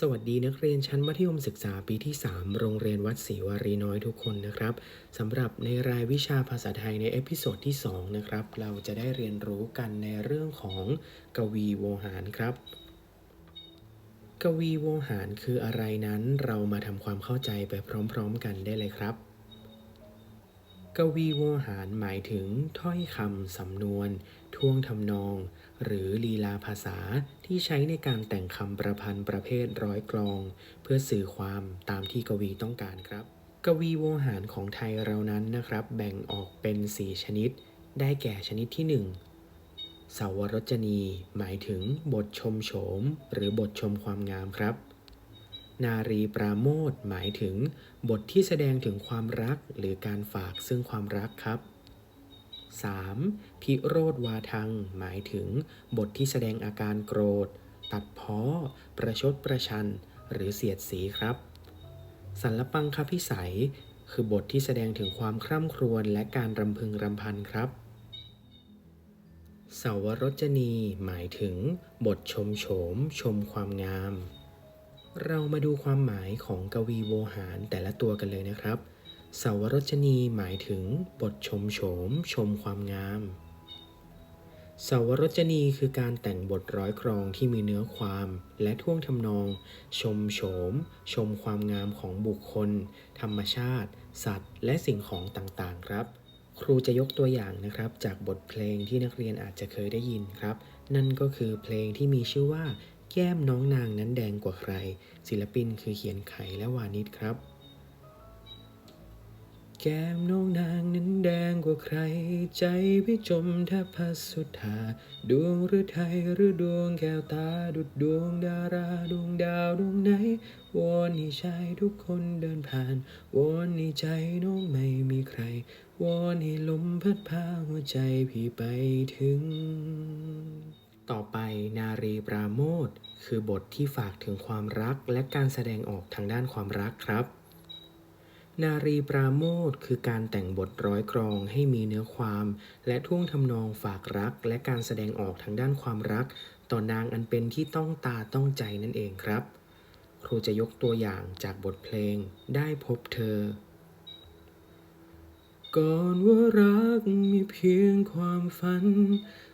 สวัสดีนักเรียนชั้นมัธยมศึกษาปีที่ 3 โรงเรียนวัดศรีวารีน้อยทุกคนนะครับสำหรับในรายวิชาภาษาไทยในเอพิโซดที่ 2 นะครับ เราจะได้เรียนรู้กันในเรื่องของกวีโวหารครับ กวีโวหารคืออะไรนั้นเรามาทำความเข้าใจไปพร้อม ๆ กันได้เลยครับ กวีโวหารหมายถึงถ้อยคำสำนวน ท่วงทำนอง หรือลีลาภาษาที่ใช้ในการแต่งคำประพันธ์ประเภทร้อยกลอง เพื่อสื่อความตามที่กวีต้องการครับ กวีโวหารของไทยเรานั้นนะครับ แบ่งออกเป็น 4 ชนิด ได้แก่ชนิดที่ 1 สาวรจนี หมายถึงบทชมโฉม หรือบทชมความงามครับ นารีปราโมทหมายถึง บทที่แสดงถึงความรักหรือการฝากซึ่งความรักครับ 3. พิโรธวาทัง หมายถึง บทที่แสดงอาการโกรธ ตัดเพ้อ ประชดประชัน หรือเสียดสีครับ สัลปังคพิสัย คือบทที่แสดงถึงความคร่ำครวญและการรำพึงรำพันครับสาวรจนี หมายถึง บทชมโฉม ชมความงาม เรามาดูความหมายของกวีโวหารแต่ละตัวกันเลยนะครับ สาวรจนีหมายถึงบทชมโฉม ชมความงาม สาวรจนีคือการแต่งบทร้อยกรองที่มีเนื้อความและท่วงทำนอง ชมโฉม ชมความงามของบุคคล ธรรมชาติ สัตว์ และสิ่งของต่างๆ ครับ ครูจะยกตัวอย่างนะครับ จากบทเพลงที่นักเรียนอาจจะเคยได้ยินครับ นั่นก็คือเพลงที่มีชื่อว่า แก้มน้องนางนั้นแดงกว่าใคร ศิลปินคือเขียนไขและวานิชครับ แก้มน้องนางนั้นแดงกว่าใคร ใจพี่จมแทบพัสุธาดวงหรือไทยหรือดวงแก้วตาดุดดวงดาราดวงดาวดวงไหนวอนให้ชายทุกคนเดินผ่านวอนให้ใจน้องไม่มีใครวอนให้ลมพัดพาหัวใจพี่ไปถึง ต่อไปนารีปราโมทคือบทที่ฝากถึงความรักและการแสดงออกทางด้านความรักครับ นารีปราโมทคือการแต่งบทร้อยกรองให้มีเนื้อความ และท่วงทำนองฝากรักและการแสดงออกทางด้านความรัก ต่อนางอันเป็นที่ต้องตาต้องใจนั่นเองครับ ครูจะยกตัวอย่างจากบทเพลงได้พบเธอ ก่อนว่ารักมีเพียงความฝัน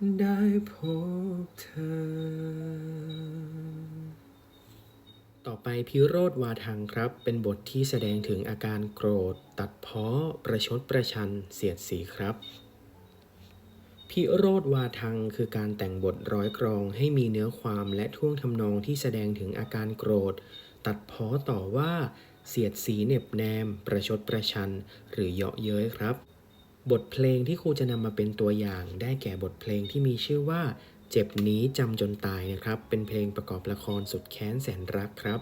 ได้พบเธอต่อไปพิโรธวาทังครับ เป็นบทที่แสดงถึงอาการโกรธ ตัดเพ้อประชดประชัน เสียดสีครับ พิโรธวาทังคือการแต่งบทร้อยกรองให้มีเนื้อความและท่วงทำนองที่แสดงถึงอาการโกรธ ตัดเพ้อต่อว่า เสียดสีเหน็บแนม ประชดประชัน หรือเยาะเย้ยครับ บทเพลงที่ครูจะนำมาเป็นตัวอย่าง ได้แก่บทเพลงที่มีชื่อว่า เจ็บนี้จำจนตายนะครับ เป็นเพลงประกอบละครสุดแค้นแสนรักครับ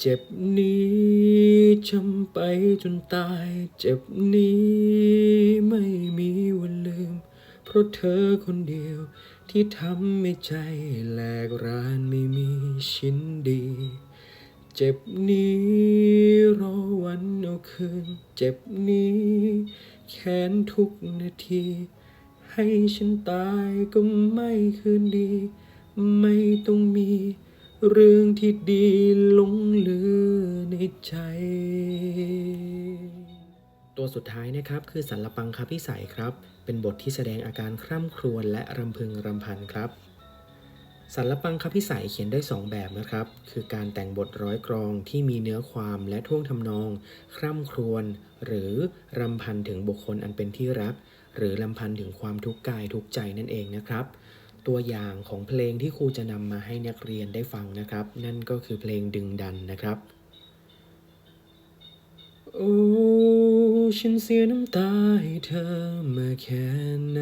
เจ็บนี้จำไปจนตาย เจ็บนี้ไม่มีวันลืม เพราะเธอคนเดียวที่ทำให้ใจแหลกรานไม่มีชิ้นดี เจ็บนี้ คืน เจ็บนี้ แค้นทุกนาที ให้ฉันตายก็ไม่คืนดี ไม่ต้องมี เรื่องที่ดีหลงเหลือในใจ ตัวสุดท้ายนะครับคือสัลปังคพิสัยครับ เป็นบทที่แสดงอาการคร่ำครวญและรำพึงรำพันครับ สัลปังคพิสัยเขียนได้ 2 แบบนะครับ คือการแต่งบทร้อยกรองที่มีเนื้อความและท่วงทำนอง คร่ำครวญหรือรำพันถึงบุคคลอันเป็นที่รัก หรือรำพันถึงความทุกข์กายทุกใจนั่นเองนะครับ ตัวอย่างของเพลงที่ครูจะนำมาให้นักเรียนได้ฟังนะครับ นั่นก็คือเพลงดึงดันนะครับ โอ้ ฉันเสียน้ำตาให้เธอมาแค่ไหน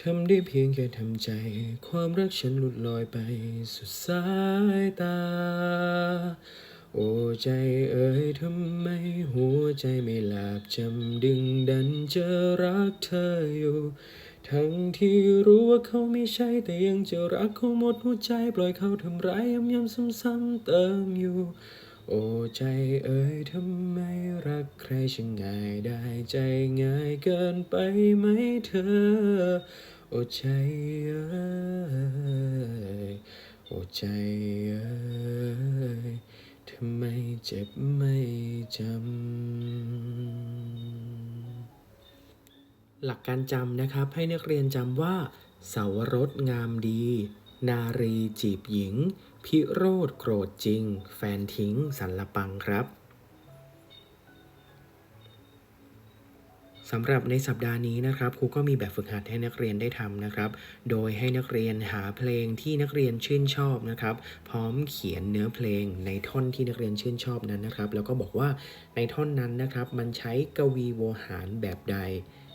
ทำได้เพียงแค่ทำใจ ความรักฉันหลุดลอยไปสุดสายตา โอ้ใจเอ๋ยทำไมหัวใจไม่หลับจำดึงดันจะรักเธออยู่ ทั้งที่รู้ว่าเขาไม่ใช่แต่ยังจะรักเขาหมดหัวใจ ปล่อยเขาทำร้ายย้ำย้ำซ้ำๆเติมอยู่ โอ้ใจเอ๋ยทำไมรักใครช่างง่ายได้ใจง่ายเกินไปไหมเธอ โอ้ใจเอ๋ยโอ้ใจเอ๋ยทำไมเจ็บไม่จำ หลักการจำนะครับให้นักเรียนจำว่า เสาวรสงามดี นารีจีบหญิง พิโรธโกรธจริง แฟนทิ้งสันละปังครับสำหรับในสัปดาห์นี้นะครับครูก็มีแบบฝึกหัดให้นักเรียนได้ทำนะครับ โดยให้นักเรียนหาเพลงที่นักเรียนชื่นชอบนะครับ พร้อมเขียนเนื้อเพลงในท่อนที่นักเรียนชื่นชอบนั้นนะครับ แล้วก็บอกว่าในท่อนนั้นนะครับ มันใช้กวีโวหารแบบใด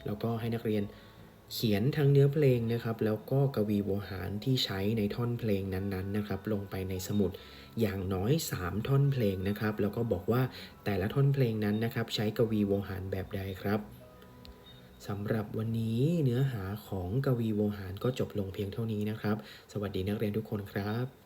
แล้วก็ให้นักเรียน เขียนทั้งเนื้อเพลงนะครับ แล้วก็กวีโวหารที่ใช้ในท่อนเพลงนั้นๆนะครับ ลงไปในสมุดอย่างน้อย 3 ท่อนเพลงนะครับ แล้วก็บอกว่าแต่ละท่อนเพลงนั้นนะครับ ใช้กวีโวหารแบบใดครับสำหรับวันนี้เนื้อหาของกวีโวหารก็จบลงเพียงเท่านี้นะครับ สวัสดีนักเรียนทุกคนครับ